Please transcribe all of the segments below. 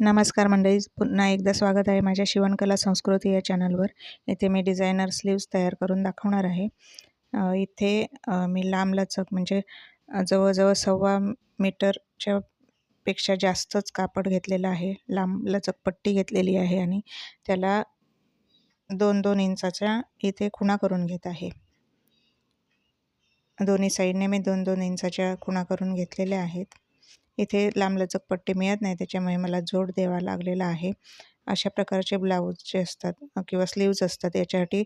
नमस्कार मंडळी पुन्हा एकदा स्वागत आहे माझ्या शिवणकला संस्कृती या चॅनलवर. इथे मी डिझायनर स्लीव्स तयार करून दाखवणार आहे. इथे मी लांब लचक म्हणजे जवळजवळ सव्वा मीटरच्या पेक्षा जास्तच कापड घेतलेलं आहे. लांब लचक पट्टी घेतलेली आहे आणि त्याला दोन दोन इंचाच्या इथे खुणा करून घेत आहे. दोन्ही साईडने मी दोन दोन इंचाच्या खुणा करून घेतलेल्या आहेत. इथे लांबलचक पट्टी मिळत नाही त्याच्यामुळे मला जोड द्यावा लागलेला आहे. अशा प्रकारचे ब्लाऊज जे असतात किंवा स्लीव्ज असतात याच्यासाठी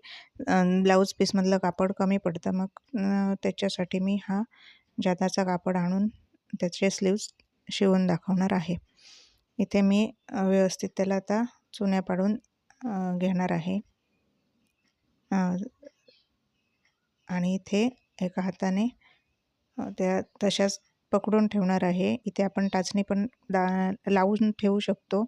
ब्लाऊज पीसमधलं कापड कमी पडतं. मग त्याच्यासाठी मी हा जादाचा कापड आणून त्याचे स्लीव्ज शिवून दाखवणार आहे. इथे मी व्यवस्थित त्याला आता चुन्या पाडून घेणार आहे. आणि इथे एका हाताने त्या तशाच पकडून ठेवणार आहे. इथे आपण टाचणी पण दा लावून ठेवू शकतो.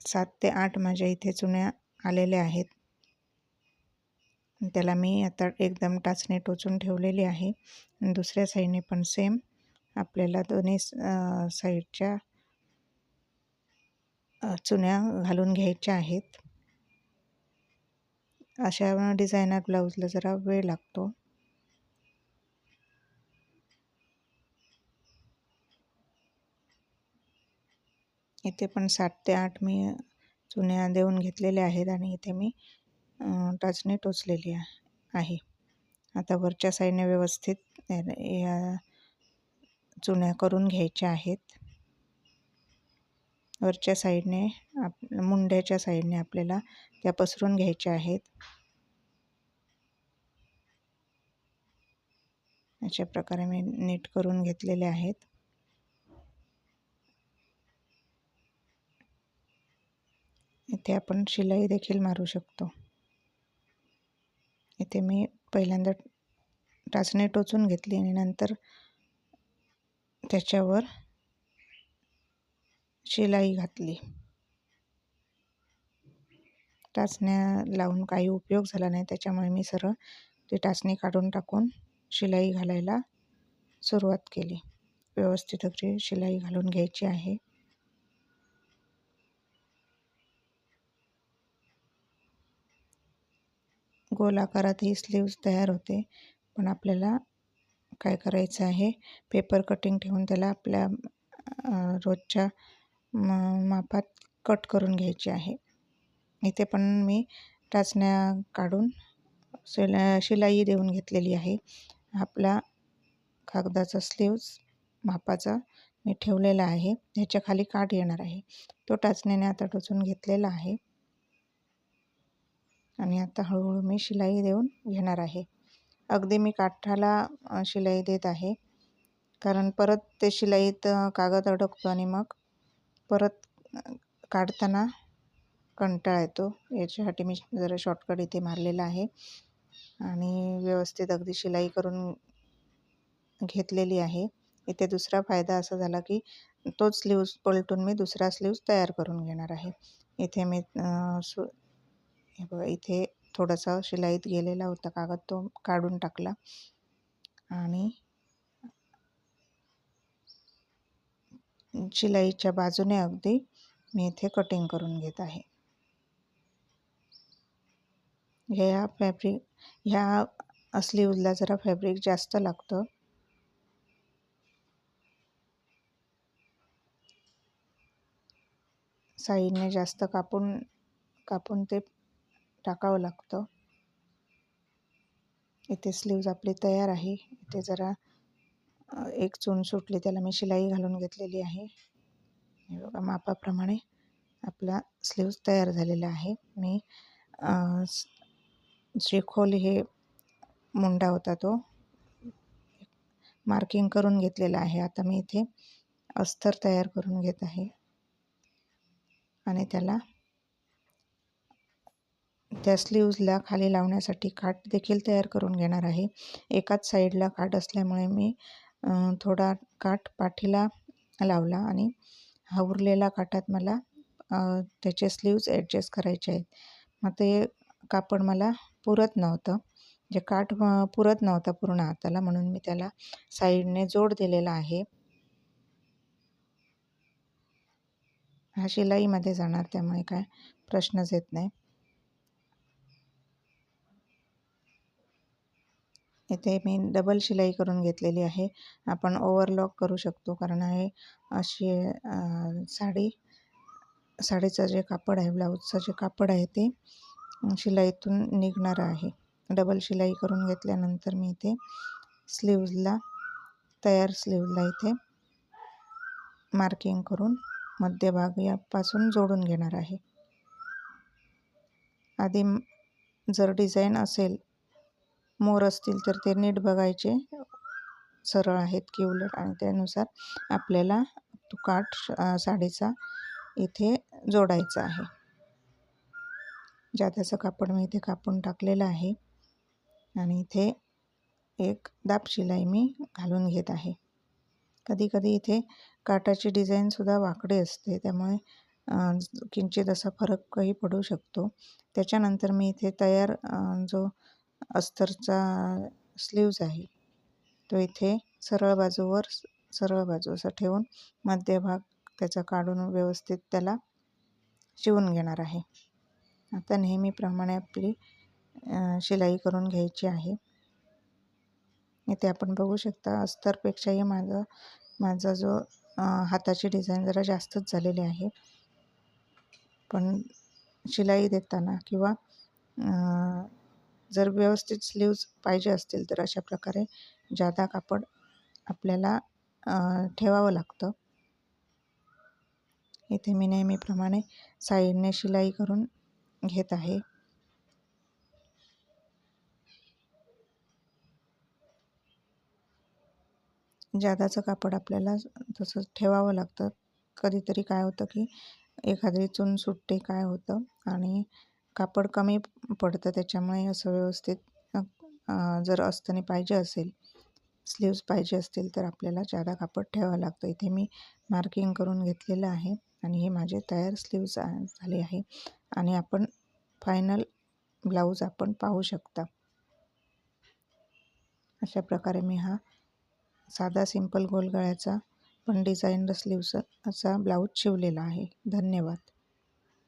सात ते आठ माझ्या इथे चुन्या आलेल्या आहेत. त्याला मी आता एकदम टाचणी टोचून ठेवलेली आहे. दुसऱ्या साईडने पण सेम. आपल्याला दोन्ही साईडच्या चुन्या घालून घ्यायच्या आहेत. अशा डिझायनर ब्लाऊजला जरा वेळ लागतो. इथे पण सात ते आठ मी चुन्या देऊन घेतलेल्या आहेत आणि इथे मी टाचणी टोचलेली आहे. आता वरच्या साईडने व्यवस्थित या चुन्या करून घ्यायच्या आहेत. वरच्या साईडने आप मुंड्याच्या साईडने आपल्याला त्या पसरून घ्यायच्या आहेत. अशा प्रकारे मी नीट करून घेतलेले आहेत. इथे आपण शिलाई देखील मारू शकतो. इथे मी पहिल्यांदा टाचणी टोचून घेतली आणि नंतर त्याच्यावर शिलाई घातली. टाचण्या लावून काही उपयोग झाला नाही. त्याच्यामुळे मी सरळ ती टाचणी काढून टाकून शिलाई घालायला सुरुवात केली. व्यवस्थित अगदी शिलाई घालून घ्यायची आहे. गोल आकारात ही स्लीव्ज तयार होते. पण आपल्याला काय करायचं आहे? पेपर कटिंग ठेवून त्याला आपल्या रोजच्या मापात कट करून घ्यायची आहे. इथे पण मी टाचण्या काढून शिला शिलाई देऊन घेतलेली आहे. आपला कागदाचा स्लीव्ज मापाचा मी ठेवलेला आहे. ह्याच्या खाली काठ येणार आहे. तो टाचण्याने आता टोचून घेतलेला आहे. आणि आता हळूहळू मी शिलाई देऊन घेणार आहे. अगदी मी काठाला शिलाई देत आहे. कारण परत ते शिलाईत कागद अडकतो आणि मग परत काढताना कंटाळा येतो. याच्यासाठी मी जरा शॉर्टकट इथे मारलेला आहे. आणि व्यवस्थित अगदी शिलाई करून घेतलेली आहे. इथे दुसरा फायदा असा झाला की तोच स्लीव्ज पलटून मी दुसरा स्लीव्ज तयार करून घेणार आहे. इथे मी सु हे बघा इथे थोडासा शिलाईत गेलेला होता कागद तो काढून टाकला. आणि शिलाईच्या बाजूने अगदी मी इथे कटिंग करून घेत आहे. ह्या फॅब्रिक ह्या स्लीवला जरा फॅब्रिक जास्त लागतं. साईडने जास्त कापून कापून ते टाकावं लागतं. इथे स्लीव्ज आपली तयार आहे. इथे जरा एक चून सुटली त्याला मी शिलाई घालून घेतलेली आहे. हे बघा मापाप्रमाणे आपला स्लीव्ज तयार झालेला आहे. मी श्रीखोल हे मुंडा होता तो. मार्किंग करून घेतलेला आहे. आता मी इथे अस्तर तयार करून घेत आहे. आणि त्याला त्या स्लीव्जला खाली लावण्यासाठी काठ देखील तयार करून घेणार आहे. एकाच साईडला काठ असल्यामुळे मी थोडा काठ पाठीला लावला आणि हा उरलेला काठात मला त्याचे स्लीव्ज ॲडजस्ट करायचे आहेत. मग ते कापड मला पुरत नव्हतं. जे काठ पुरत नव्हता पूर्ण हाताला म्हणून मी त्याला साईडने जोड दिलेला आहे. हा शिलाईमध्ये जाणार त्यामुळे काय प्रश्नच येत नाही. इथे मी डबल शिलाई करून घेतलेली आहे. आपण ओव्हरलॉक करू शकतो कारण आहे अशी साडी साडीचं जे कापड आहे ब्लाऊजचं जे कापड आहे ते शिलाईतून निघणारं आहे. डबल शिलाई करून घेतल्यानंतर मी इथे स्लीव्जला तयार स्लीवला इथे मार्किंग करून मध्यभाग यापासून जोडून घेणार आहे. आधी जर डिझाईन असेल मोर असतील तर ते नीट बघायचे. सरळ आहेत की उलट. आणि त्यानुसार आपल्याला तो काठ साडीचा इथे जोडायचा आहे. ज्या त्याचं कापड मी इथे कापून टाकलेलं आहे. आणि इथे एक दाब शिलाई मी घालून घेत आहे. कधी कधी इथे काटाची डिझाईनसुद्धा वाकडी असते. त्यामुळे किंचित असा फरकही पडू शकतो. त्याच्यानंतर मी इथे तयार जो अस्तरचा स्लीव्ज आहे. तो इथे सरळ बाजूवर सरळ बाजू असं ठेवून मध्यभाग त्याचा काढून व्यवस्थित त्याला शिवून घेणार आहे. आता नेहमीप्रमाणे आपली शिलाई करून घ्यायची आहे. इथे आपण बघू शकता अस्तरपेक्षाही माझा माझा जो हाताची डिझाईन जरा जास्तच झालेली आहे. पण शिलाई देताना किंवा जर व्यवस्थित स्लीव्ज पाहिजे असतील तर अशा प्रकारे जादा कापड आपल्याला ठेवावं लागतं. इथे मी नेहमीप्रमाणे साईडने शिलाई करून घेत आहे. जादाचं कापड आपल्याला तसं ठेवावं लागतं. कधीतरी काय होतं की एखादी चून सुटते काय होतं आणि कापड कमी पडतं त्याच्यामुळे असं व्यवस्थित जर अस्तनी पाहिजे असेल स्लीव्ज पाहिजे असतील तर आपल्याला जादा कापड ठेवावं लागतं. इथे मी मार्किंग करून घेतलेलं आहे आणि हे माझे तयार स्लीव्ज झाले आहे. आणि आपण फायनल ब्लाऊज आपण पाहू शकता. अशा प्रकारे मी हा साधा सिंपल गोलगळ्याचा पण डिझाईनर स्लीव्स असा ब्लाऊज शिवलेला आहे. धन्यवाद.